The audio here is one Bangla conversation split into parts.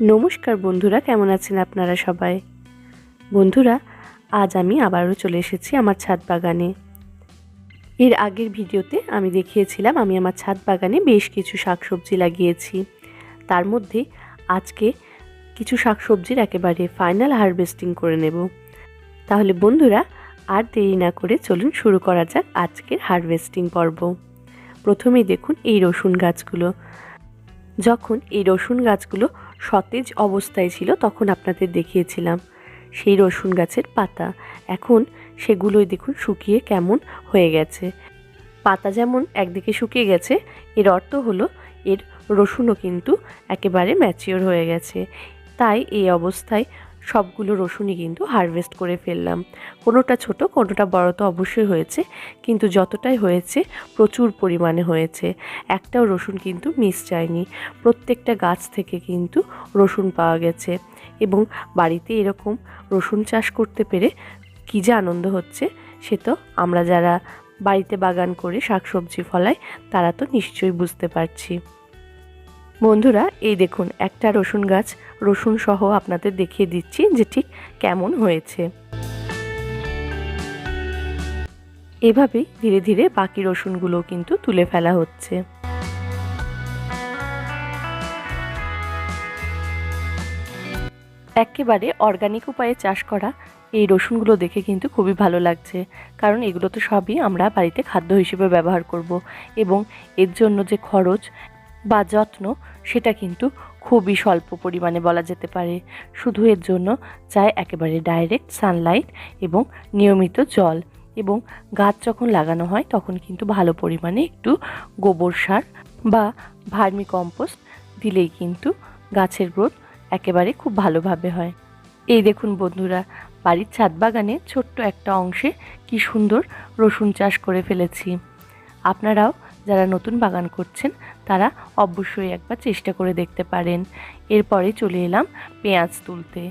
নমস্কার বন্ধুরা, কেমন আছেন আপনারা সবাই? বন্ধুরা, আজ আমি আবারও চলে এসেছি আমার ছাদ বাগানে। এর আগের ভিডিওতে আমি দেখিয়েছিলাম আমি আমার ছাদ বাগানে বেশ কিছু শাকসবজি লাগিয়েছি। তার মধ্যে আজকে কিছু শাকসবজির একেবারে ফাইনাল হারভেস্টিং করে নেব। তাহলে বন্ধুরা, আর দেরি না করে চলুন শুরু করা যাক আজকের হারভেস্টিং পর্ব। প্রথমেই দেখুন এই রসুন গাছগুলো। যখন এই রসুন গাছগুলো সতেজ অবস্থায় ছিল তখন আপনাদের দেখিয়েছিলাম। সেই রসুন গাছের পাতা। এখন সেগুলোই দেখুন শুকিয়ে কেমন হয়ে গেছে। পাতা যেমন একদিকে শুকিয়ে গেছে, এর অর্থ হলো এর রসুনও কিন্তু একেবারে ম্যাচিওর হয়ে গেছে। তাই এই অবস্থায় সবগুলো রসুনই কিন্তু হারভেস্ট করে ফেললাম। কোনোটা ছোট, কোনোটা বড় তো অবশ্যই হয়েছে। কিন্তু যতটাই হয়েছে, প্রচুর পরিমাণে হয়েছে। একটাও রসুন কিন্তু মিস যায়নি। প্রত্যেকটা গাছ থেকে কিন্তু রসুন পাওয়া গেছে। এবং বাড়িতে এরকম রসুন চাষ করতে পেরে কী যে আনন্দ হচ্ছে, সে তো আমরা যারা বাড়িতে বাগান করে শাকসবজি ফলাই তারা তো নিশ্চয়ই বুঝতে পারছি। বন্ধুরা, এই দেখুন, একটা রসুন গাছ। রসুন সহ আপনাদের দেখিয়ে দিচ্ছি যে ঠিক কেমন হয়েছে। এভাবেই ধীরে ধীরে বাকি রসুনগুলো কিন্তু তুলে ফেলা হচ্ছে। একেবারে অর্গানিক উপায়ে চাষ করা, এই রসুনগুলো দেখে কিন্তু খুবই ভালো লাগছে। কারণ এগুলো তো সবই আমরা বাড়িতে খাদ্য হিসেবে ব্যবহার করব। এবং এর জন্য যে খরচ বা যত্ন, সেটা কিন্তু খুবই স্বল্প পরিমাণে বলা যেতে পারে। শুধু এর জন্য চাই একেবারে ডাইরেক্ট সানলাইট এবং নিয়মিত জল এবং গাছ যখন লাগানো হয়, তখন কিন্তু ভালো পরিমাণে একটু গোবর সার বা ভার্মি কম্পোস্ট দিলেই কিন্তু গাছের গ্রোথ একেবারে খুব ভালোভাবে হয়। এই দেখুন বন্ধুরা, বাড়ির ছাদ বাগানে ছোট্ট একটা অংশে কি সুন্দর রসুন চাষ করে ফেলেছি। আপনারাও যারা নতুন বাগান করছেন, তারা অবশ্যই একবার চেষ্টা করে দেখতে পারেন। এরপরে চলে এলাম পেঁয়াজ তুলতে।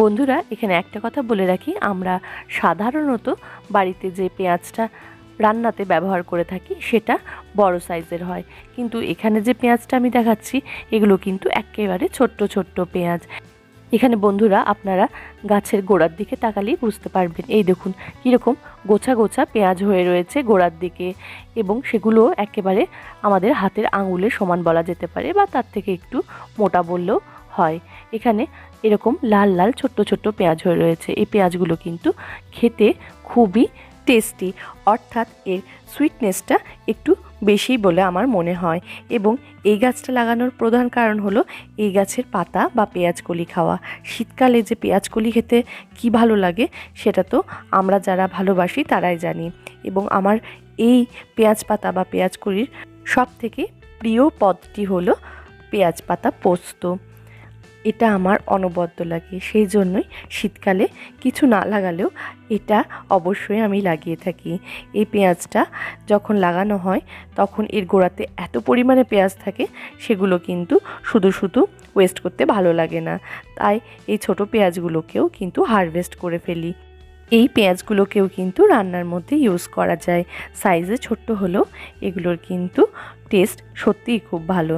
বন্ধুরা, এখানে একটা কথা বলে রাখি, আমরা সাধারণত বাড়িতে যে পেঁয়াজটা রান্নাতে ব্যবহার করে থাকি, সেটা বড় সাইজের হয়। কিন্তু এখানে যে পেঁয়াজটা আমি দেখাচ্ছি, এগুলো কিন্তু একেবারে ছোট্ট ছোট্ট পেঁয়াজ। এখানে বন্ধুরা আপনারা গাছের গোড়ার দিকে তাকালেই বুঝতে পারবেন। এই দেখুন, কীরকম গোছা গোছা পেঁয়াজ হয়ে রয়েছে গোড়ার দিকে এবং সেগুলো একেবারে আমাদের হাতের আঙুলের সমান বলা যেতে পারে বা তার থেকে একটু মোটা বললেও হয়। এখানে এরকম লাল লাল ছোট্ট ছোট্ট পেঁয়াজ হয়ে রয়েছে। এই পেঁয়াজগুলো কিন্তু খেতে খুবই টেস্টি। অর্থাৎ এর সুইটনেসটা একটু বেশি বলে আমার মনে হয়। এবং এই গাছটা লাগানোর প্রধান কারণ হলো এই গাছের পাতা বা পেঁয়াজকলি খাওয়া। শীতকালে যে পেঁয়াজকলি খেতে কি ভালো লাগে সেটা তো আমরা যারা ভালোবাসি তারাই জানি। এবং আমার এই পেঁয়াজ পাতা বা পেঁয়াজকলির সব থেকে প্রিয় পদটি হলো পেঁয়াজ পাতা পোস্ত। এটা আমার অনবদ্য লাগে। সেই জন্যই শীতকালে কিছু না লাগালেও এটা অবশ্যই আমি লাগিয়ে থাকি। এই পেঁয়াজটা যখন লাগানো হয়, তখন এর গোড়াতে এত পরিমাণে পেঁয়াজ থাকে, সেগুলো কিন্তু শুধু শুধু ওয়েস্ট করতে ভালো লাগে না। তাই এই ছোট পেঁয়াজগুলোকেও কিন্তু হারভেস্ট করে ফেলি। এই পেঁয়াজগুলোকেও কিন্তু রান্নার মধ্যে ইউজ করা যায়। সাইজে ছোট্ট হলেও এগুলোর কিন্তু টেস্ট সত্যিই খুব ভালো।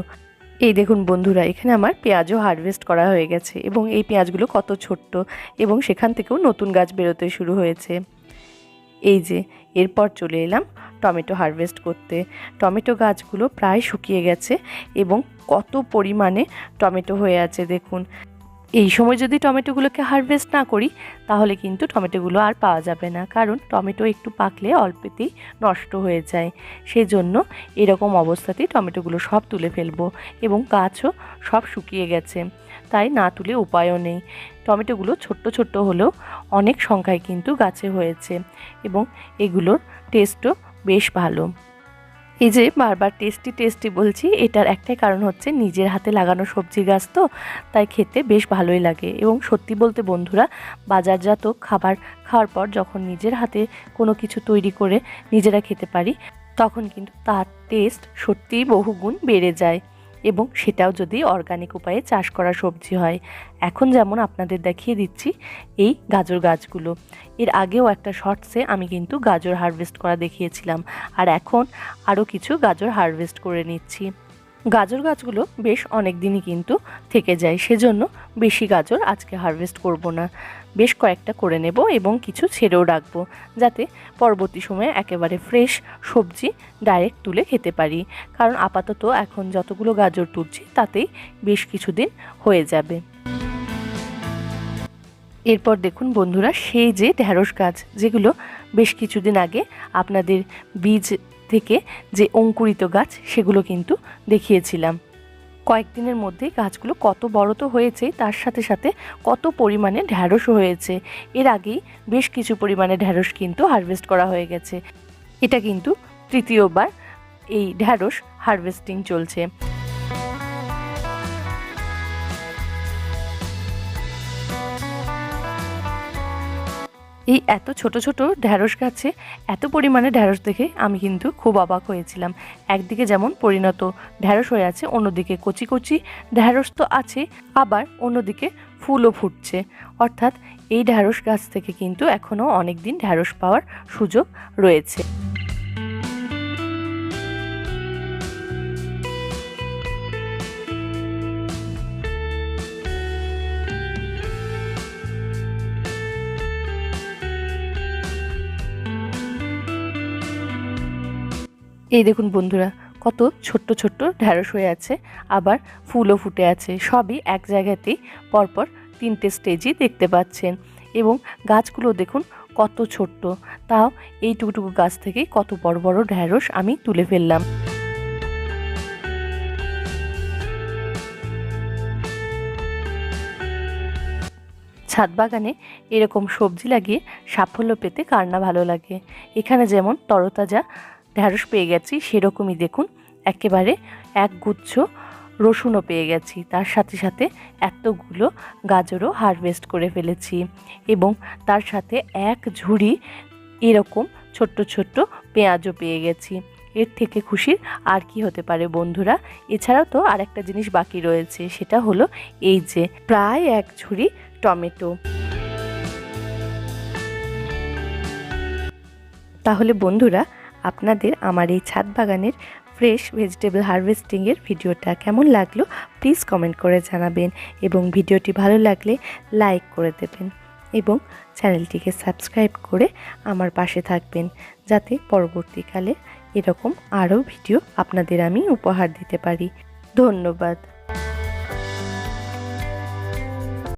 এই দেখুন বন্ধুরা, এখানে আমার পেঁয়াজও হারভেস্ট করা হয়ে গেছে এবং এই পেঁয়াজগুলো কত ছোট্ট এবং সেখান থেকেও নতুন গাছ বেরোতে শুরু হয়েছে। এই যে, এরপর চলে এলাম টমেটো হারভেস্ট করতে। টমেটো গাছগুলো প্রায় শুকিয়ে গেছে এবং কত পরিমাণে টমেটো হয়ে আছে দেখুন। এই সময় যদি টমেটোগুলোকে হারভেস্ট না করি, তাহলে কিন্তু টমেটোগুলো আর পাওয়া যাবে না। কারণ টমেটো একটু পাকলে অল্পেতেই নষ্ট হয়ে যায়। সেই জন্য এরকম অবস্থাতেই টমেটোগুলো সব তুলে ফেলব এবং গাছও সব শুকিয়ে গেছে। তাই না তুলে উপায়ও নেই। টমেটোগুলো ছোট্ট ছোট্ট হলেও অনেক সংখ্যায় কিন্তু গাছে হয়েছে এবং এগুলোর টেস্টও বেশ ভালো। এই যে বারবার টেস্টি টেস্টি বলছি, এটার একটাই কারণ হচ্ছে নিজের হাতে লাগানো সবজি গাছ তো, তাই খেতে বেশ ভালোই লাগে। এবং সত্যি বলতে বন্ধুরা, বাজারজাত খাবার খাওয়ার পর যখন নিজের হাতে কোনো কিছু তৈরি করে নিজেরা খেতে পারি, তখন কিন্তু তার টেস্ট সত্যিই বহুগুণ বেড়ে যায়। এবং সেটাও যদি অর্গানিক উপায়ে চাষ করা সবজি হয়। এখন যেমন আপনাদের দেখিয়ে দিচ্ছি এই গাজর গাছগুলো। এর আগেও একটা শর্টসে আমি কিন্তু গাজর হারভেস্ট করা দেখিয়েছিলাম। আর এখন আরও কিছু গাজর হারভেস্ট করে নিচ্ছি। গাজর গাছগুলো বেশ অনেক দিনই কিন্তু থেকে যায়, সেজন্য বেশি গাজর আজকে হারভেস্ট করব না। বেশ কয়েকটা করে নেব এবং কিছু ছেড়েও রাখব, যাতে পরবর্তী সময়ে একেবারে ফ্রেশ সবজি ডাইরেক্ট তুলে খেতে পারি। কারণ আপাতত এখন যতগুলো গাজর তুলছি, তাতেই বেশ কিছুদিন হয়ে যাবে। এরপর দেখুন বন্ধুরা, সেই যে ঢ্যাঁড়স গাছ, যেগুলো বেশ কিছুদিন আগে আপনাদের বীজ থেকে যে অঙ্কুরিত গাছ, সেগুলো কিন্তু দেখিয়েছিলাম। কয়েকদিনের মধ্যেই গাছগুলো কত বড় তো হয়েছে, তার সাথে সাথে কত পরিমাণে ঢ্যাঁড়স হয়েছে। এর আগেই বেশ কিছু পরিমাণে ঢ্যাঁড়স কিন্তু হারভেস্ট করা হয়ে গেছে। এটা কিন্তু তৃতীয়বার এই ঢ্যাঁড়স হারভেস্টিং চলছে। এই এত ছোট ছোট ঢ্যাঁড়স গাছে এত পরিমাণে ঢ্যাঁড়স দেখে আমি কিন্তু খুব অবাক হয়েছিলাম। একদিকে যেমন পরিণত ঢ্যাঁড়স হয়ে আছে, অন্যদিকে কচি কচি ঢ্যাঁড়স তো আছে, আবার অন্যদিকে ফুলও ফুটছে। অর্থাৎ এই ঢ্যাঁড়স গাছ থেকে কিন্তু এখনও অনেক দিন ঢ্যাঁড়স পাওয়ার সুযোগ রয়েছে। এই দেখুন বন্ধুরা, কত ছোট্ট ছোট্ট ঢ্যাঁড়স হয়ে আছে, আবার ফুলও ফুটে আছে, সবই এক জায়গাতেই পরপর তিনটে স্টেজই দেখতে পাচ্ছেন। এবং গাছগুলো দেখুন কত ছোট্ট, তাও এই টুকুটুকু গাছ থেকেই কত বড় বড় ঢ্যাঁড়স আমি তুলে ফেললাম। ছাদ বাগানে এরকম সবজি লাগিয়ে সাফল্য পেতে কার না ভালো লাগে। এখানে যেমন তরতাজা ঢ্যাঁড়স পেয়ে গেছি, সেরকমই দেখুন, একেবারে এক গুচ্ছ রসুনও পেয়ে গেছি। তার সাথে সাথে এতগুলো গাজরও হারভেস্ট করে ফেলেছি এবং তার সাথে এক ঝুড়ি এরকম ছোট্ট ছোট্ট পেঁয়াজও পেয়ে গেছি। এর থেকে খুশির আর কি হতে পারে বন্ধুরা? এছাড়াও তো আর একটা জিনিস বাকি রয়েছে, সেটা হলো এই যে প্রায় এক ঝুড়ি টমেটো। তাহলে বন্ধুরা আপনাদের আমার এই ছাদ বাগানের ফ্রেশ ভেজিটেবল হারভেস্টিংয়ের ভিডিওটা কেমন লাগল প্লিজ কমেন্ট করে জানাবেন এবং ভিডিওটি ভালো লাগলে লাইক করে দেবেন এবং চ্যানেলটিকে সাবস্ক্রাইব করে আমার পাশে থাকবেন যাতে পরবর্তীকালে এরকম আরও ভিডিও আপনাদের আমি উপহার দিতে পারি। ধন্যবাদ।